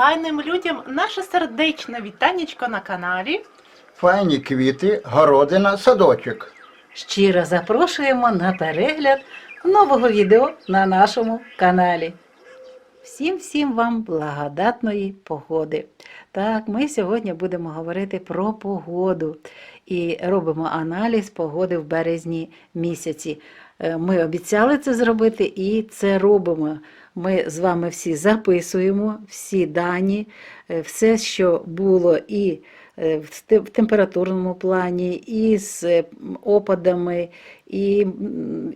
файним людям наше сердечне вітанечко на каналі. Файні квіти, городина, садочок. Щиро запрошуємо на перегляд нового відео на нашому каналі. Всім всім вам благодатної погоди. Так, ми сьогодні будемо говорити про погоду і робимо аналіз погоди в березні місяці. Е, Ми обіцяли це зробити і це робимо. Ми з вами всі записуємо всі дані, е, все, що було і е, в температурному плані, і з опадами, і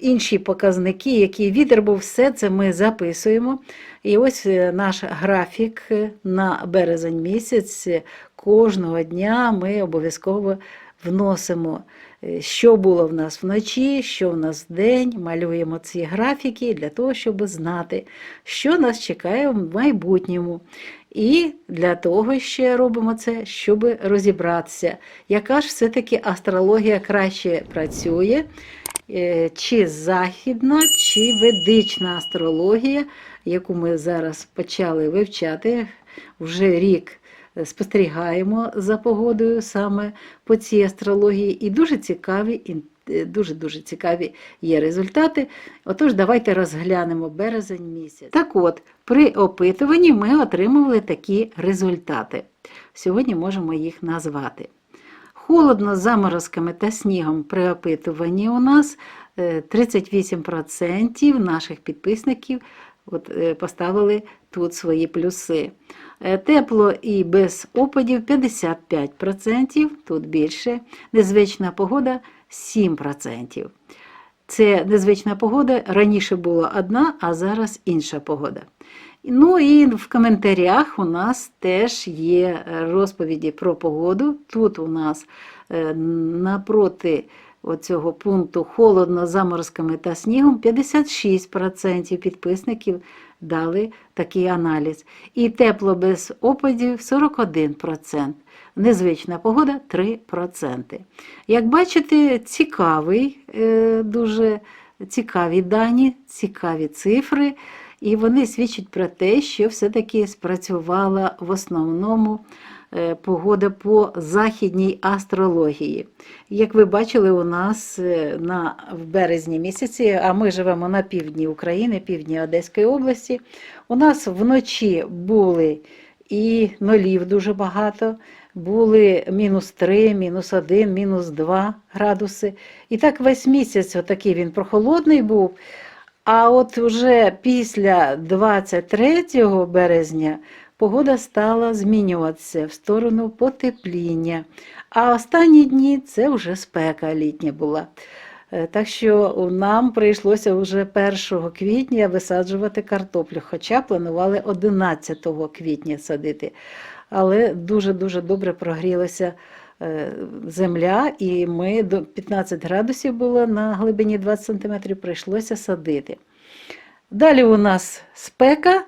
інші показники, які вітер був, все це ми записуємо. І ось наш графік на березень місяць. Кожного дня ми обов'язково вносимо, що було в нас вночі, що в нас вдень, малюємо ці графіки для того, щоб знати, що нас чекає в майбутньому. І для того ще робимо це, щоб розібратися, яка ж все-таки астрологія краще працює, е, чи західна, чи ведична астрологія, яку ми зараз почали вивчати вже рік. Е, Спостерігаємо за погодою саме по цій астрології, і дуже цікаві, е, дуже дуже цікаві є результати. Отож, давайте розглянемо березень місяць. Так от, при опитуванні ми отримували такі результати. Сьогодні можемо їх назвати. Холодно з заморозками та снігом при опитуванні у нас е, 38% наших підписників от, е, поставили тут свої плюси. Е, Тепло і без опадів 55%, тут більше. Незвична погода 7%. Це незвична погода. Раніше була одна, а зараз інша погода. Ну і в коментарях у нас теж є розповіді про погоду. Тут у нас е, напроти оцього пункту холодно заморозками та снігом 56% підписників дали такий аналіз. І тепло без опадів 41%. Незвична погода 3%. Як бачите, цікавий, е, дуже цікаві дані, цікаві цифри, і вони свідчать про те, що все-таки спрацювала в основному погода по західній астрології. Як ви бачили, у нас е, на, в березні місяці, а ми живемо на півдні України, півдні Одеської області, у нас вночі були і нулів дуже багато, були мінус 3, мінус 1, мінус 2 градуси. І так весь місяць отакий він прохолодний був. А от вже після 23 березня погода стала змінюватися в сторону потепління. А останні дні це вже спека літня була. Е, Так що нам прийшлося вже 1 квітня висаджувати картоплю, хоча планували 11 квітня садити. Але дуже-дуже добре прогрілася е, земля, і ми до 15 градусів було на глибині 20 см, прийшлося садити. Далі у нас спека,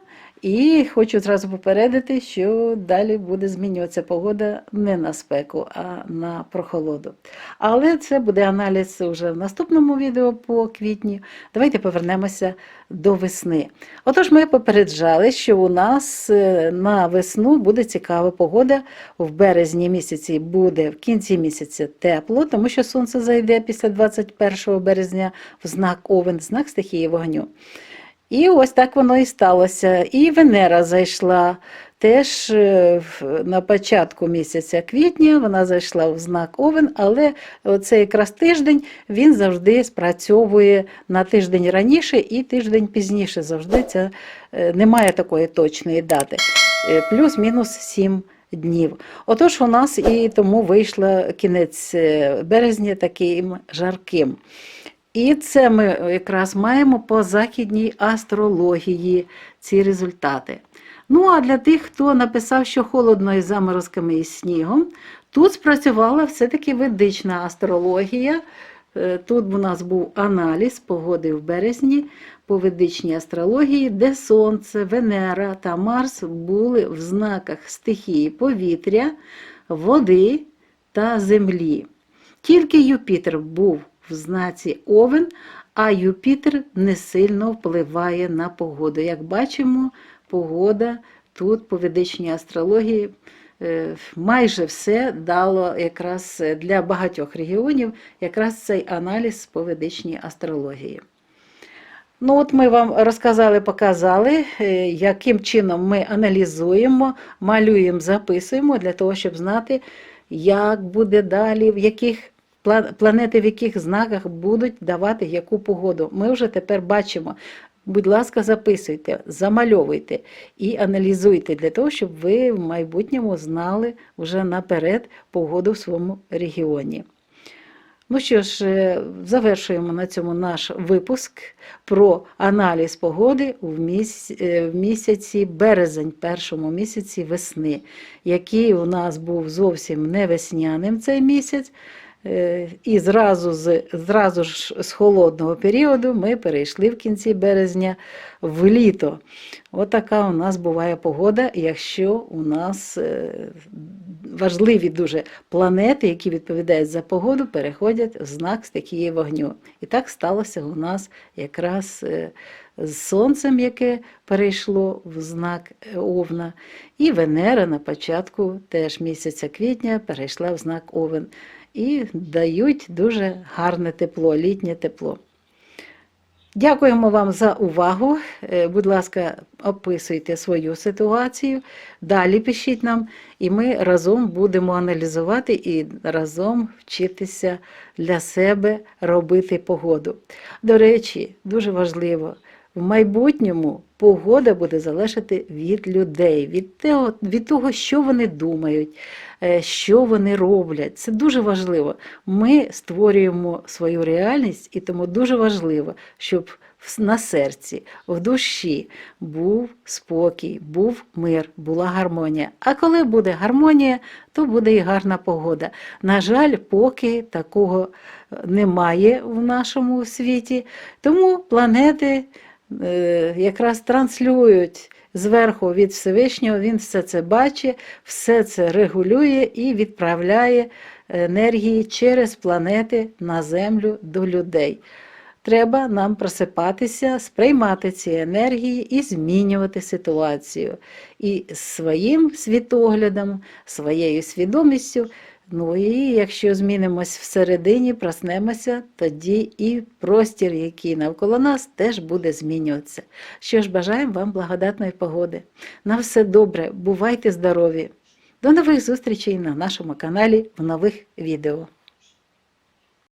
і хочу зразу попередити, що далі буде змінюватися погода не на спеку, а на прохолоду. Але це буде аналіз вже в наступному відео по квітні. Давайте повернемося до весни. Отож, ми попереджали, що у нас е, на весну буде цікава погода. В березні місяці буде в кінці місяця тепло, тому що сонце зайде після 21 березня в знак Овен, знак стихії вогню. І ось так воно і сталося. І Венера зайшла теж е, на початку місяця квітня, вона зайшла в знак Овен, але оцей якраз тиждень він завжди спрацьовує на тиждень раніше і тиждень пізніше. Завжди це немає такої точної дати. Е, Плюс-мінус 7 днів. Отож, у нас і тому вийшло кінець е, березня таким жарким. І це ми якраз маємо по західній астрології ці результати. Ну а для тих, хто написав, що холодно із заморозками і снігом, тут спрацювала все-таки ведична астрологія. Е, Тут у нас був аналіз погоди в березні по ведичній астрології, де Сонце, Венера та Марс були в знаках стихії повітря, води та землі. Тільки Юпітер був в знаці Овен, а Юпітер не сильно впливає на погоду. Як бачимо, погода тут по ведичній астрології е, майже все дало якраз для багатьох регіонів якраз цей аналіз по ведичній астрології. Ну, от ми вам розказали, показали, е, яким чином ми аналізуємо, малюємо, записуємо для того, щоб знати, як буде далі, в яких планети в яких знаках будуть давати яку погоду. Ми вже тепер бачимо. Будь ласка, записуйте, замальовуйте і аналізуйте для того, щоб ви в майбутньому знали вже наперед погоду в своєму регіоні. Ну що ж, е, завершуємо на цьому наш випуск про аналіз погоди е, в місяці березень, першому місяці весни, який у нас був зовсім не весняним цей місяць. Е, І зразу, з, зразу ж з холодного періоду ми перейшли в кінці березня в літо. Отака у нас буває погода, якщо у нас е, важливі дуже планети, які відповідають за погоду, переходять в знак стихії вогню. І так сталося у нас якраз е, з Сонцем, яке перейшло в знак Овна, і Венера на початку теж місяця квітня перейшла в знак Овен. І дають дуже гарне тепло, літнє тепло. Дякуємо вам за увагу. Е, Будь ласка, описуйте свою ситуацію, далі пишіть нам, і ми разом будемо аналізувати і разом вчитися для себе робити погоду. До речі, дуже важливо, в майбутньому погода буде залежати від людей, від того, від того, що вони думають, е, що вони роблять. Це дуже важливо. Ми створюємо свою реальність, і тому дуже важливо, щоб на серці, в душі був спокій, був мир, була гармонія. А коли буде гармонія, то буде і гарна погода. На жаль, поки такого е, немає в нашому світі, тому планети якраз транслюють зверху від Всевишнього, він все це бачить, все це регулює і відправляє енергії через планети на Землю до людей. Треба нам просипатися, сприймати ці енергії і змінювати ситуацію. І своїм світоглядом, своєю свідомістю. Ну і якщо змінимось всередині, проснемося, тоді і простір, який навколо нас, теж буде змінюватися. Що ж, бажаємо вам благодатної погоди. На все добре, бувайте здорові! До нових зустрічей на нашому каналі в нових відео.